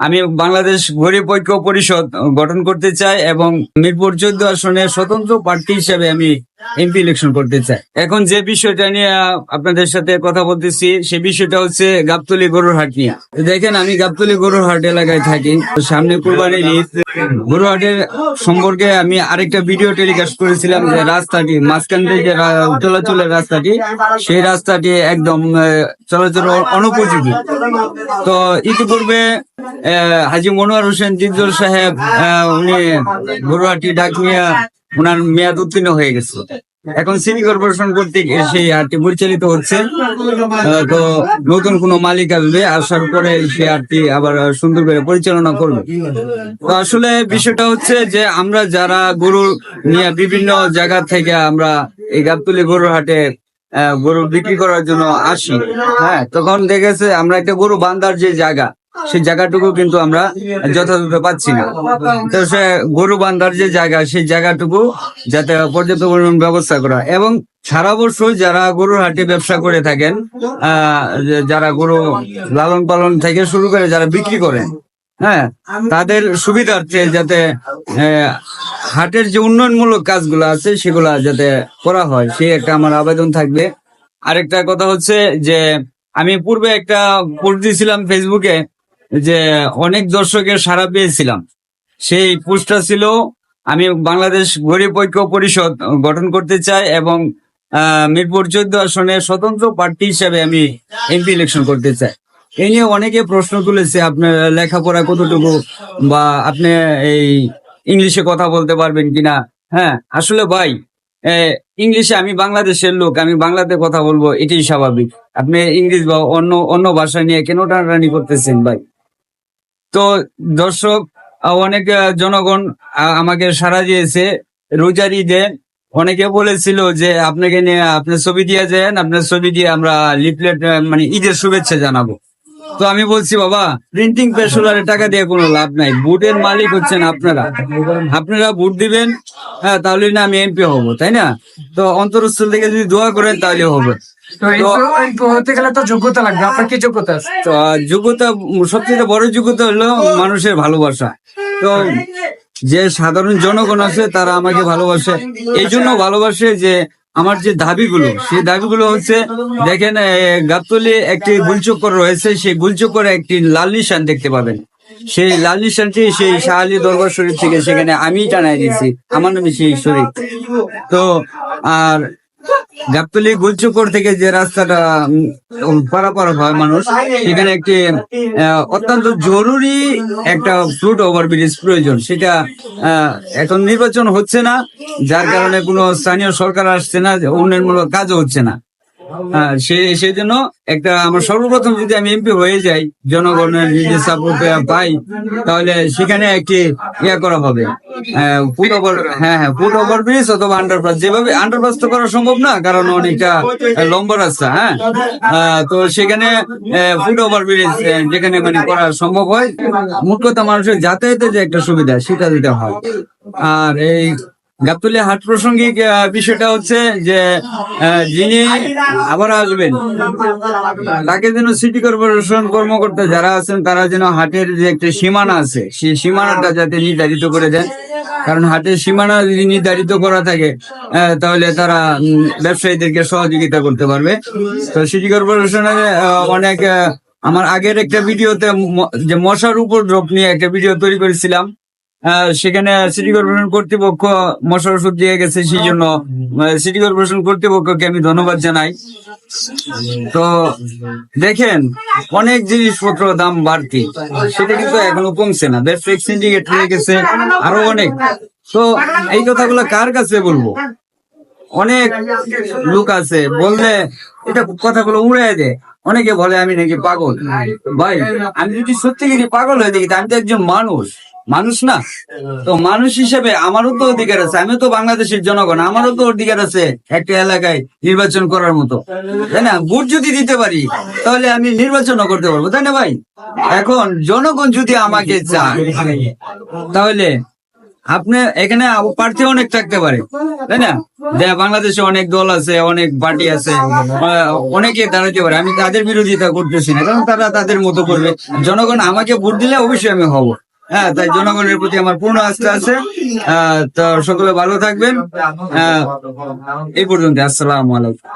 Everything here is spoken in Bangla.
আমি বাংলাদেশ গরিব ঐক্য পরিষদ গঠন করতে চাই এবং মিরপুর চোদ্দ আসনে স্বতন্ত্র প্রার্থী হিসেবে আমি এমপি ইলেকশন করতে চাই। এখন যে বিষয়টা নিয়ে আপনাদের সাথে কথা বলতেছি সে বিষয়টা হচ্ছে গাবতলি গরুর হাট নিয়ে। দেখেন, আমি গাবতলি গরুর হাট এলাকায় থাকি। সামনে কুরবানির ঈদ। গরুর হাটের সম্পর্কে আমি আরেকটা ভিডিও টেলিকাস্ট করেছিলাম যে রাস্তাটি, মাঝখান থেকে চলাচলের রাস্তাটি, সেই রাস্তাটি একদম চলাচল অনুপযোগী। তো ইতিপূর্বে হাজি মনোয়ার হোসেন জিদ্দুল সাহেব উনি গরুহাটি ডাক নিয়ে ওনার মেয়াদ উত্তীর্ণ হয়ে গেছে। এখন সিটি কর্পোরেশন কর্তৃক সেই হাটটি পরিচালিত হচ্ছে। তো নতুন কোনো মালিক আসবে, আসার পরে সেই হাটটি আবার সুন্দর করে পরিচালনা করবে। তো আসলে বিষয়টা হচ্ছে যে আমরা যারা গরু নিয়ে বিভিন্ন জায়গা থেকে আমরা এই গাবতলি গরুর হাটে গরু বিক্রি করার জন্য আসি হ্যাঁ তখন দেখেছে আমরা একটা গরু বান্ধার যে জায়গা সেই জায়গাটুকু কিন্তু আমরা যথাযথ পাচ্ছি না। তো সে গরু বান্ধার যে জায়গা, সেই জায়গাটুকু যাতে পর্যাপ্ত পরিমাণ ব্যবস্থা করা। এবং সারা বছর যারা গরুর হাটে ব্যবসা করে থাকেন যারা গরু লালন পালন থেকে শুরু করে যারা বিক্রি করেন হ্যাঁ তাদের সুবিধার্থে যাতে হাটের যে উন্নয়নমূলক কাজগুলো আছে, সেগুলা যাতে করা হয় সে একটা আমার আবেদন থাকবে। আরেকটা কথা হচ্ছে যে, আমি পূর্বে একটা পোস্ট দিয়েছিলাম ফেসবুকে যে অনেক দর্শকের সাড়া পেয়েছিলাম। সেই পোস্টটা ছিল আমি বাংলাদেশ গরিব ঐক্য পরিষদ গঠন করতে চাই এবং মিরপুর চোদ্দ আসনে স্বতন্ত্র প্রার্থী হিসাবে আমি এমপি ইলেকশন করতে চাই। এই নিয়ে অনেকে প্রশ্ন তুলেছে আপনার লেখাপড়া কতটুকু বা আপনি এই ইংলিশে কথা বলতে পারবেন কিনা? হ্যাঁ আসলে ভাই এ, ইংলিশে আমি বাংলাদেশের লোক আমি বাংলাতে কথা বলব এটাই স্বাভাবিক। আপনি ইংলিশ বা অন্য অন্য ভাষা নিয়ে কেন টানাটানি করতেছেন ভাই? তো দর্শক অনেক জনগণ আমাকে সাড়া দিয়েছে। রোজার ঈদে অনেকে বলেছিল যে, আপনাকে নিয়ে আপনার ছবি দিয়ে যান, আপনার ছবি দিয়ে আমরা লিফলেট মানে ঈদের শুভেচ্ছা জানাব। তো আমি বলছি, বাবা প্রিন্টিং পেশোলারে টাকা দিয়ে কোনো লাভ নাই। বুটের মালিক হচ্ছেন আপনারা। আপনারা বুট দিবেন হ্যাঁ তাহলে না আমি এমপি হব, তাই না? তো অন্তরস্থল থেকে যদি দোয়া করেন, তাহলে হবে। যোগ্যতা সবচেয়ে বড় যোগ্যতা হলো মানুষের ভালোবাসা। তো যে সাধারণ জনগণ আছে তারা আমাকে ভালোবাসে। এই জন্য ভালোবাসে যে আমার যে দাবিগুলো সেই দাবিগুলো হচ্ছে দেখেন গাবতলি একটি গুলচক্কর রয়েছে সেই গুলচক্করে একটি লাল নিশান দেখতে পাবেন। সেই লাল নিশানটি সেই শাহ আলী দরবার শরীফ থেকে সেখানে আমি টানাই দিয়েছি। আমার নামে সেই শরীফ। তো আর গাবতলি গুলচুকর থেকে যে রাস্তাটা পারাপার হয় মানুষ, সেখানে একটি অত্যন্ত জরুরি একটা ফ্লুট ওভারব্রিজ প্রয়োজন। সেটা এখন নির্বাচন হচ্ছে না, যার কারণে কোনো স্থানীয় সরকার আসছে না উন্নয়নমূলক কাজও হচ্ছে না। হ্যাঁ, সেই জন্য একটা আমার সর্বপ্রথম যদি আমি এমপি হয়ে যাই জনগণের যদি সাপোর্ট পাই তাহলে সেখানে একটি ইয়া করা হবে। ফুট ওভার হ্যাঁ হ্যাঁ ফুট ওভার ব্রিজ অথবা আন্ডারপাস যেভাবে আন্ডারপাস তো করা সম্ভব না কারণ অনেকটা লম্বা রাস্তা হ্যাঁ? তো সেখানে ফুট ওভার ব্রিজ যেখানে মানে করা সম্ভব হয়। মোট কথা মানুষের যাতায়াতের যে একটা সুবিধা সেটা দিতে হয়। আর এই গাবতলী হাট প্রাসঙ্গিক বিষয়টা হচ্ছে যে যিনি আবার আসবেন, তাকে যেন সিটি কর্পোরেশন কর্মকর্তা যারা আছেন, তারা যেন হাটের যে একটা সীমানা আছে, সেই সীমানাটা যাতে নির্ধারিত করে দেন। কারণ হাটের সীমানা যদি নির্ধারিত করা থাকে তাহলে তারা ব্যবসায়ীদেরকে সহযোগিতা করতে পারবে। তো সিটি কর্পোরেশনের অনেক আমার আগের একটা ভিডিওতে যে মশার উপর উপদ্রব নিয়ে একটা ভিডিও তৈরি করেছিলাম। সেখানে সিটি কর্পোরেশন কর্তৃপক্ষ মশার ওষুধ দিয়ে গেছে, সেই জন্য সিটি কর্পোরেশন কর্তৃপক্ষকে আমি ধন্যবাদ জানাই। তো দেখেন, অনেক জিনিসপত্র দাম বাড়তি, সেটা কিন্তু এখনও কমছে না। ব্যবসায়িক সিন্ডিকেট হয়ে গেছে, আরও অনেক। তো এই কথাগুলো কার কাছে বলব? অনেক লোক আছে, বললে এটা কথাগুলো উড়ে দেয়। অনেকে বলে, আমি নাকি পাগল? ভাই, আমি যদি সত্যি পাগল হয়ে দেখি আমি তো একজন মানুষ। মানুষ না? তো মানুষ হিসেবে আমারও তো অধিকার আছে আমি তো বাংলাদেশের জনগণ, আমারও তো অধিকার আছে একটা এলাকায় নির্বাচন করার মতো। তাই না? ভোট যদি দিতে পারি, তাহলে আমি নির্বাচনও করতে পারব, তাই না ভাই? এখন জনগণ যদি আমাকে চায়, তাহলে আপনি এখানে প্রার্থী অনেক থাকতে পারে, তাই না? বাংলাদেশে অনেক দল আছে, অনেক পার্টি আছে অনেকে দাঁড়াতে পারে, আমি তাদের বিরোধিতা করতেছি না, কারণ তারা তাদের মতো করবে। জনগণ আমাকে ভোট দিলে অবশ্যই আমি হব। হ্যাঁ তাই জনগণের প্রতি আমার পূর্ণ আস্থা আছে। তো সকলে ভালো থাকবেন। এই পর্যন্ত আসসালাম আলাইকুম।